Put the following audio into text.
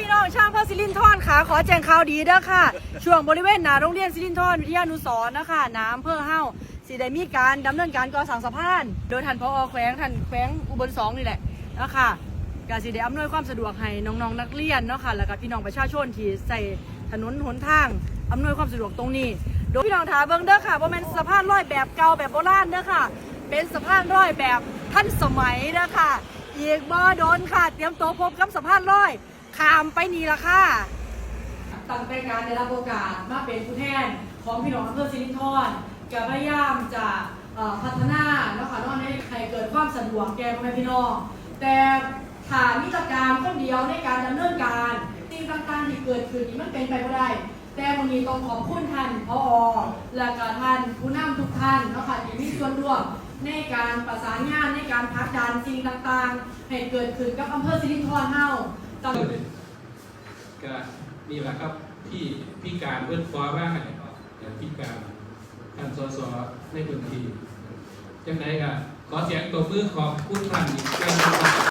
พี่น้องช่างเพื่อซิลินทอนค่ะ ขอแจ้งข่าวดีเด้อค่ะ ช่วงบริเวณหน้าโรงเรียนซิลินทอนวิทยานุสรณ์นะคะน้ำเพื่อเฮ้าสิได้มีการดำเนินการก่อสร้างสะพาน โดยท่านพอแขวงท่านแขวงอุบลสองนี่แหละนะคะก็สิได้อำนวยความสะดวกให้น้องๆนักเรียนเนาะค่ะแล้วก็พี่น้องประชาชนที่ใส่ถนนหนทางอำนวยความสะดวกตรงนี้โดยพี่น้องถาเบิ่งเด้อค่ะว่าเป็นสะพานร้อยแบบเก่าแบบโบราณเด้อค่ะ เป็นสะพานร้อยแบบทันสมัยเด้อค่ะอีกบ่โดนค่ะ เตรียมตัวพบกับสะพานร้อย ข้ามไปนี่ละค่ะตั้งแต่การได้รับโอกาสมาเป็นผู้แทนของพี่น้องอำเภอสิรินธรจะพยายามจะพัฒนาแล้วค่ะน้องให้เกิดความสะดวกแก่พ่อแม่พี่น้อง แต่ฐานมิตรการคนเดียวในการดำเนินการสิ่งต่างๆที่เกิดขึ้นนี้มันเป็นไปไม่ได้แต่วันนี้ต้องขอบคุณท่านพออและก็ท่านผู้นำทุกท่านเนาะค่ะที่มีส่วนร่วมในการประสานงานในการพักดันสิ่งต่างๆ ให้เกิดขึ้นกับอำเภอสิรินธรเฮา ตอน ก็นี่แหละครับที่พี่การเพื่อนฟ้าว่าอย่างพี่การท่านสสในพื้นที่จังไดก็ขอเสียงตัวมือขอบคุณท่านอีกครั้ง